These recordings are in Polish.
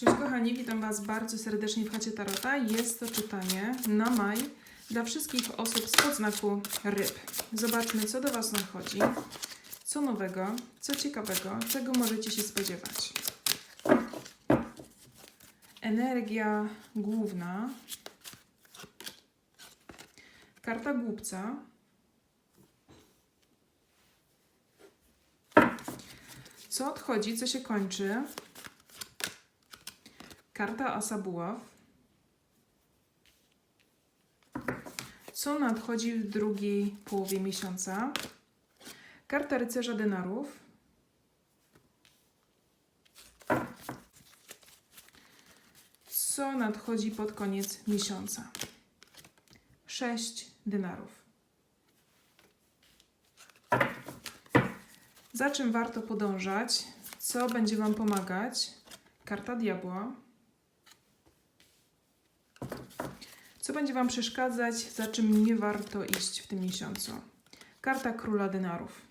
Cześć kochani, witam Was bardzo serdecznie w chacie Tarota. Jest to czytanie na maj dla wszystkich osób z podznaku ryb. Zobaczmy, co do Was nadchodzi, co nowego, co ciekawego, czego możecie się spodziewać. Energia główna. Karta głupca. Co odchodzi, co się kończy. Karta Asa Buław. Co nadchodzi w drugiej połowie miesiąca? Karta Rycerza Denarów. Co nadchodzi pod koniec miesiąca? Sześć denarów. Za czym warto podążać? Co będzie Wam pomagać? Karta Diabła. Co będzie Wam przeszkadzać, za czym nie warto iść w tym miesiącu? Karta Króla Denarów.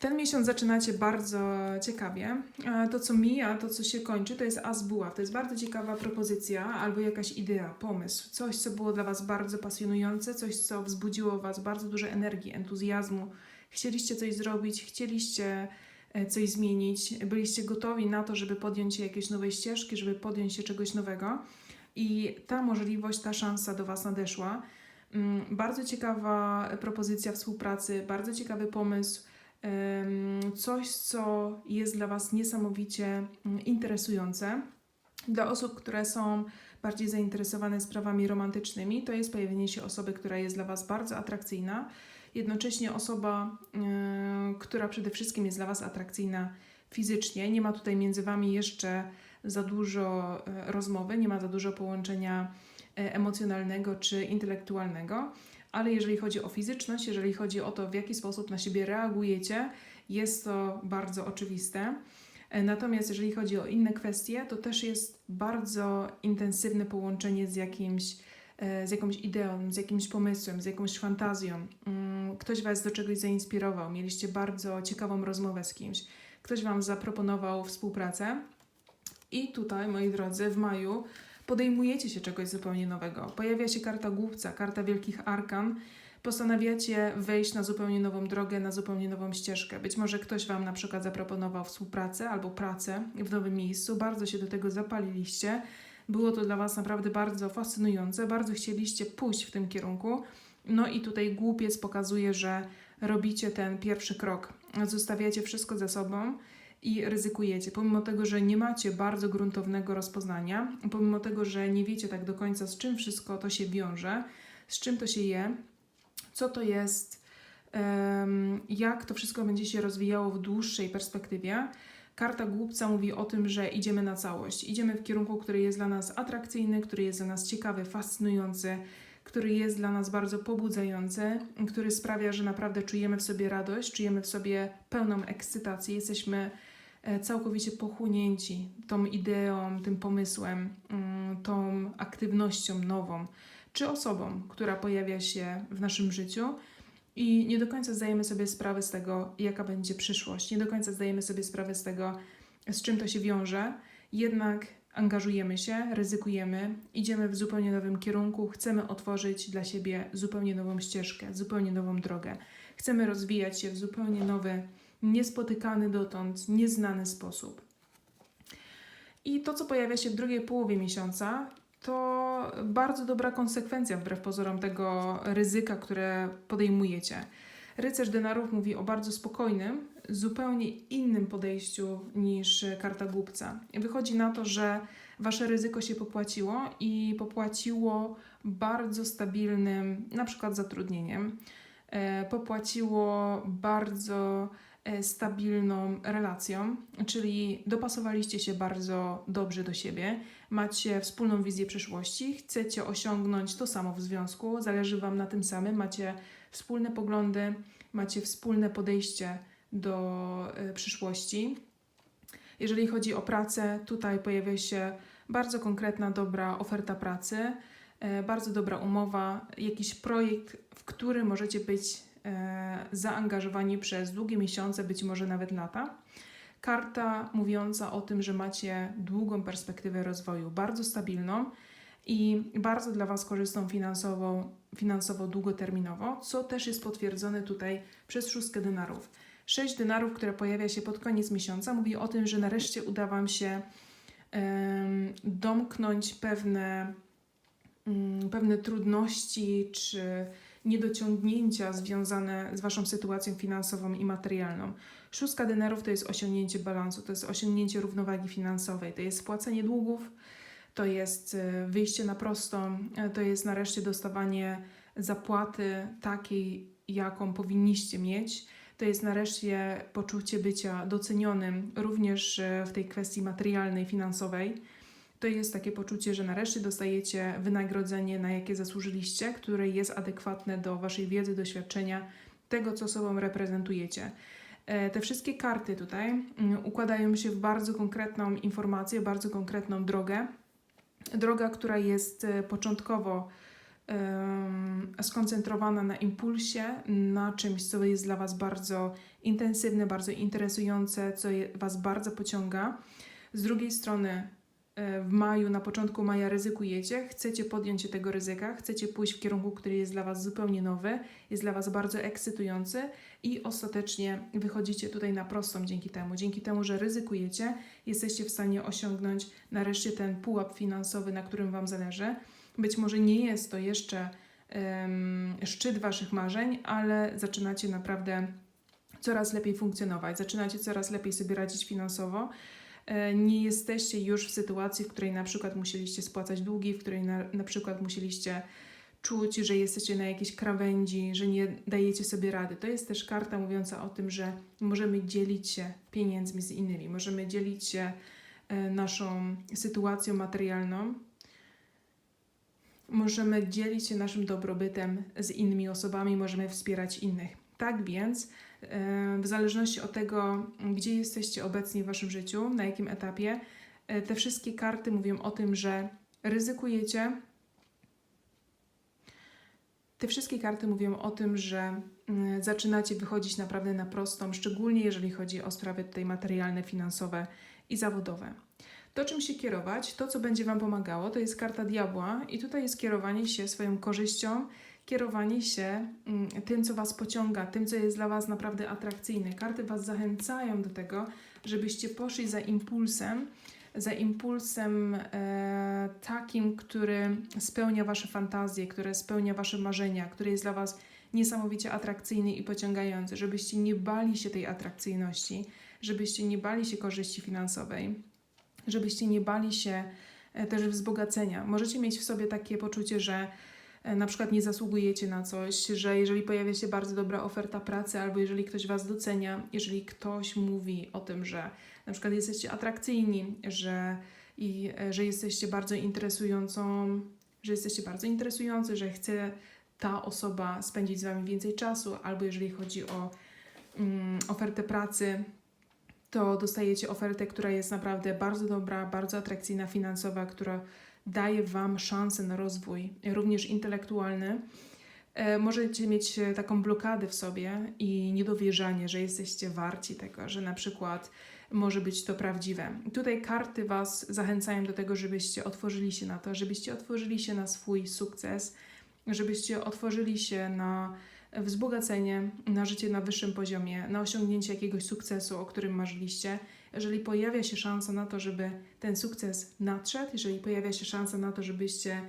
Ten miesiąc zaczynacie bardzo ciekawie. E, To, co mija, to, co się kończy, to jest As Buław. To jest bardzo ciekawa propozycja albo jakaś idea, pomysł. Coś, co było dla Was bardzo pasjonujące, coś, co wzbudziło Was bardzo dużo energii, entuzjazmu. Chcieliście coś zrobić, chcieliście e, coś zmienić, byliście gotowi na to, żeby podjąć się jakiejś nowej ścieżki, żeby podjąć się czegoś nowego. I ta możliwość, ta szansa do Was nadeszła. Mm, Bardzo ciekawa propozycja współpracy, bardzo ciekawy pomysł coś, co jest dla Was niesamowicie mm, interesujące. Dla osób, które są bardziej zainteresowane sprawami romantycznymi, to jest pojawienie się osoby, która jest dla Was bardzo atrakcyjna. Jednocześnie osoba, y, która przede wszystkim jest dla Was atrakcyjna fizycznie. Nie ma tutaj między Wami jeszcze za dużo e, rozmowy, nie ma za dużo połączenia e, emocjonalnego czy intelektualnego ale jeżeli chodzi o fizyczność, jeżeli chodzi o to, w jaki sposób na siebie reagujecie, jest to bardzo oczywiste. E, Natomiast jeżeli chodzi o inne kwestie, to też jest bardzo intensywne połączenie z jakimś, e, z jakąś ideą, z jakimś pomysłem, z jakąś fantazją. Mm, Ktoś Was do czegoś zainspirował, mieliście bardzo ciekawą rozmowę z kimś, ktoś Wam zaproponował współpracę. I tutaj, moi drodzy, w maju podejmujecie się czegoś zupełnie nowego. Pojawia się karta głupca, karta wielkich arkan. Postanawiacie wejść na zupełnie nową drogę, na zupełnie nową ścieżkę. Być może ktoś Wam na przykład zaproponował współpracę albo pracę w nowym miejscu, bardzo się do tego zapaliliście. Było to dla Was naprawdę bardzo fascynujące, bardzo chcieliście pójść w tym kierunku. No i tutaj głupiec pokazuje, że robicie ten pierwszy krok. Zostawiacie wszystko za sobą i ryzykujecie. Pomimo tego, że nie macie bardzo gruntownego rozpoznania, pomimo tego, że nie wiecie tak do końca, z czym wszystko to się wiąże, z czym to się je, co to jest, jak to wszystko będzie się rozwijało w dłuższej perspektywie. Karta głupca mówi o tym, że idziemy na całość. Idziemy w kierunku, który jest dla nas atrakcyjny, który jest dla nas ciekawy, fascynujący, który jest dla nas bardzo pobudzający, który sprawia, że naprawdę czujemy w sobie radość, czujemy w sobie pełną ekscytację, jesteśmy e, całkowicie pochłonięci tą ideą, tym pomysłem, mm, tą aktywnością nową, czy osobą, która pojawia się w naszym życiu. I nie do końca zdajemy sobie sprawę z tego, jaka będzie przyszłość. Nie do końca zdajemy sobie sprawę z tego, z czym to się wiąże. Jednak angażujemy się, ryzykujemy, idziemy w zupełnie nowym kierunku, chcemy otworzyć dla siebie zupełnie nową ścieżkę, zupełnie nową drogę. Chcemy rozwijać się w zupełnie nowy, niespotykany dotąd, nieznany sposób. I to, co pojawia się w drugiej połowie miesiąca, to bardzo dobra konsekwencja wbrew pozorom tego ryzyka, które podejmujecie. Rycerz denarów mówi o bardzo spokojnym, zupełnie innym podejściu niż karta głupca. Wychodzi na to, że wasze ryzyko się popłaciło i popłaciło bardzo stabilnym, na przykład zatrudnieniem, e, popłaciło bardzo stabilną relacją, czyli dopasowaliście się bardzo dobrze do siebie, macie wspólną wizję przyszłości, chcecie osiągnąć to samo w związku, zależy Wam na tym samym, macie wspólne poglądy, macie wspólne podejście do e, przyszłości. Jeżeli chodzi o pracę, tutaj pojawia się bardzo konkretna, dobra oferta pracy, e, bardzo dobra umowa, jakiś projekt, w który możecie być e, zaangażowani przez długie miesiące, być może nawet lata. Karta mówiąca o tym, że macie długą perspektywę rozwoju, bardzo stabilną i bardzo dla Was korzystną finansowo, finansowo długoterminowo, co też jest potwierdzone tutaj przez szóstkę denarów. Sześć denarów, które pojawia się pod koniec miesiąca, mówi o tym, że nareszcie uda Wam się em, domknąć pewne, mm, pewne trudności czy niedociągnięcia związane z Waszą sytuacją finansową i materialną. Szóstka denarów to jest osiągnięcie balansu, to jest osiągnięcie równowagi finansowej, to jest spłacenie długów, to jest e, wyjście na prostą, e, to jest nareszcie dostawanie zapłaty takiej, jaką powinniście mieć. To jest nareszcie poczucie bycia docenionym również e, w tej kwestii materialnej, finansowej. To jest takie poczucie, że nareszcie dostajecie wynagrodzenie, na jakie zasłużyliście, które jest adekwatne do Waszej wiedzy, doświadczenia, tego, co sobą reprezentujecie. E, Te wszystkie karty tutaj mm, układają się w bardzo konkretną informację, bardzo konkretną drogę. Droga, która jest e, początkowo skoncentrowana na impulsie, na czymś, co jest dla Was bardzo intensywne, bardzo interesujące, co Was bardzo pociąga. Z drugiej strony, w maju, na początku maja ryzykujecie, chcecie podjąć się tego ryzyka, chcecie pójść w kierunku, który jest dla Was zupełnie nowy, jest dla Was bardzo ekscytujący i ostatecznie wychodzicie tutaj na prostą dzięki temu. Dzięki temu, że ryzykujecie, jesteście w stanie osiągnąć nareszcie ten pułap finansowy, na którym Wam zależy. Być może nie jest to jeszcze em, szczyt Waszych marzeń, ale zaczynacie naprawdę coraz lepiej funkcjonować, zaczynacie coraz lepiej sobie radzić finansowo. E, Nie jesteście już w sytuacji, w której na przykład musieliście spłacać długi, w której na, na przykład musieliście czuć, że jesteście na jakiejś krawędzi, że nie dajecie sobie rady. To jest też karta mówiąca o tym, że możemy dzielić się pieniędzmi z innymi, możemy dzielić się e, naszą sytuacją materialną, możemy dzielić się naszym dobrobytem z innymi osobami, możemy wspierać innych. Tak więc, e, w zależności od tego, gdzie jesteście obecni w waszym życiu, na jakim etapie, e, te wszystkie karty mówią o tym, że ryzykujecie. Te wszystkie karty mówią o tym, że mm, zaczynacie wychodzić naprawdę na prostą, szczególnie jeżeli chodzi o sprawy tutaj materialne, finansowe i zawodowe. To, czym się kierować, to, co będzie Wam pomagało, to jest karta diabła, i tutaj jest kierowanie się swoją korzyścią, kierowanie się mm, tym, co Was pociąga, tym, co jest dla Was naprawdę atrakcyjne. Karty Was zachęcają do tego, żebyście poszli za impulsem, za impulsem e, takim, który spełnia Wasze fantazje, które spełnia Wasze marzenia, który jest dla Was niesamowicie atrakcyjny i pociągający, żebyście nie bali się tej atrakcyjności, żebyście nie bali się korzyści finansowej, żebyście nie bali się e, też wzbogacenia. Możecie mieć w sobie takie poczucie, że na przykład nie zasługujecie na coś, że jeżeli pojawia się bardzo dobra oferta pracy, albo jeżeli ktoś Was docenia, jeżeli ktoś mówi o tym, że na przykład jesteście atrakcyjni, że, i, e, że jesteście bardzo interesującą, że jesteście bardzo interesujący, że chce ta osoba spędzić z Wami więcej czasu, albo jeżeli chodzi o mm, ofertę pracy, to dostajecie ofertę, która jest naprawdę bardzo dobra, bardzo atrakcyjna, finansowa, która daje Wam szansę na rozwój, również intelektualny. E, Możecie mieć e, taką blokadę w sobie i niedowierzanie, że jesteście warci tego, że na przykład może być to prawdziwe. Tutaj karty Was zachęcają do tego, żebyście otworzyli się na to, żebyście otworzyli się na swój sukces, żebyście otworzyli się na wzbogacenie, na życie na wyższym poziomie, na osiągnięcie jakiegoś sukcesu, o którym marzyliście. Jeżeli pojawia się szansa na to, żeby ten sukces nadszedł, jeżeli pojawia się szansa na to, żebyście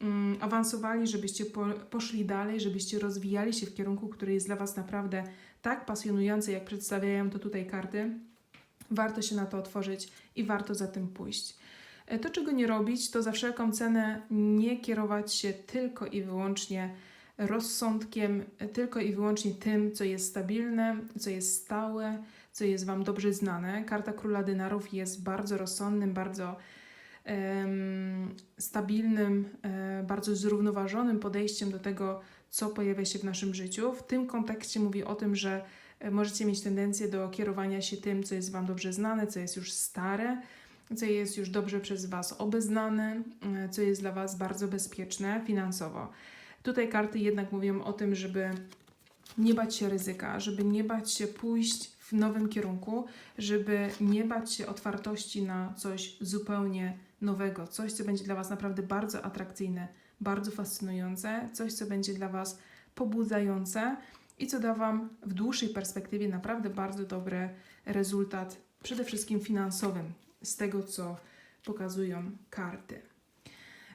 mm, awansowali, żebyście po, poszli dalej, żebyście rozwijali się w kierunku, który jest dla Was naprawdę tak pasjonujący, jak przedstawiają to tutaj karty, warto się na to otworzyć i warto za tym pójść. E, To, czego nie robić, to za wszelką cenę nie kierować się tylko i wyłącznie rozsądkiem, e, tylko i wyłącznie tym, co jest stabilne, co jest stałe, co jest Wam dobrze znane. Karta Króla Dynarów jest bardzo rozsądnym, bardzo stabilnym, e, bardzo zrównoważonym podejściem do tego, co pojawia się w naszym życiu. W tym kontekście mówi o tym, że e, możecie mieć tendencję do kierowania się tym, co jest Wam dobrze znane, co jest już stare, co jest już dobrze przez Was obeznane, e, co jest dla Was bardzo bezpieczne finansowo. Tutaj karty jednak mówią o tym, żeby nie bać się ryzyka, żeby nie bać się pójść w nowym kierunku, żeby nie bać się otwartości na coś zupełnie nowego, coś, co będzie dla Was naprawdę bardzo atrakcyjne, bardzo fascynujące, coś, co będzie dla Was pobudzające i co da Wam w dłuższej perspektywie naprawdę bardzo dobry rezultat, przede wszystkim finansowym, z tego, co pokazują karty.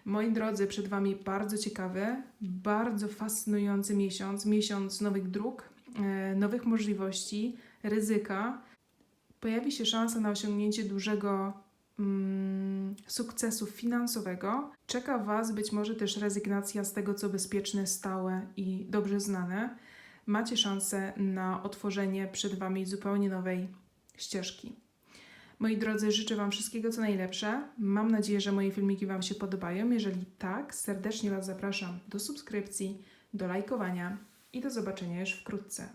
Moi drodzy, przed Wami bardzo ciekawy, bardzo fascynujący miesiąc, miesiąc nowych dróg, e, nowych możliwości, ryzyka. Pojawi się szansa na osiągnięcie dużego mm, sukcesu finansowego. Czeka Was być może też rezygnacja z tego, co bezpieczne, stałe i dobrze znane. Macie szansę na otworzenie przed Wami zupełnie nowej ścieżki. Moi drodzy, życzę Wam wszystkiego co najlepsze. Mam nadzieję, że moje filmiki Wam się podobają. Jeżeli tak, serdecznie Was zapraszam do subskrypcji, do lajkowania i do zobaczenia już wkrótce.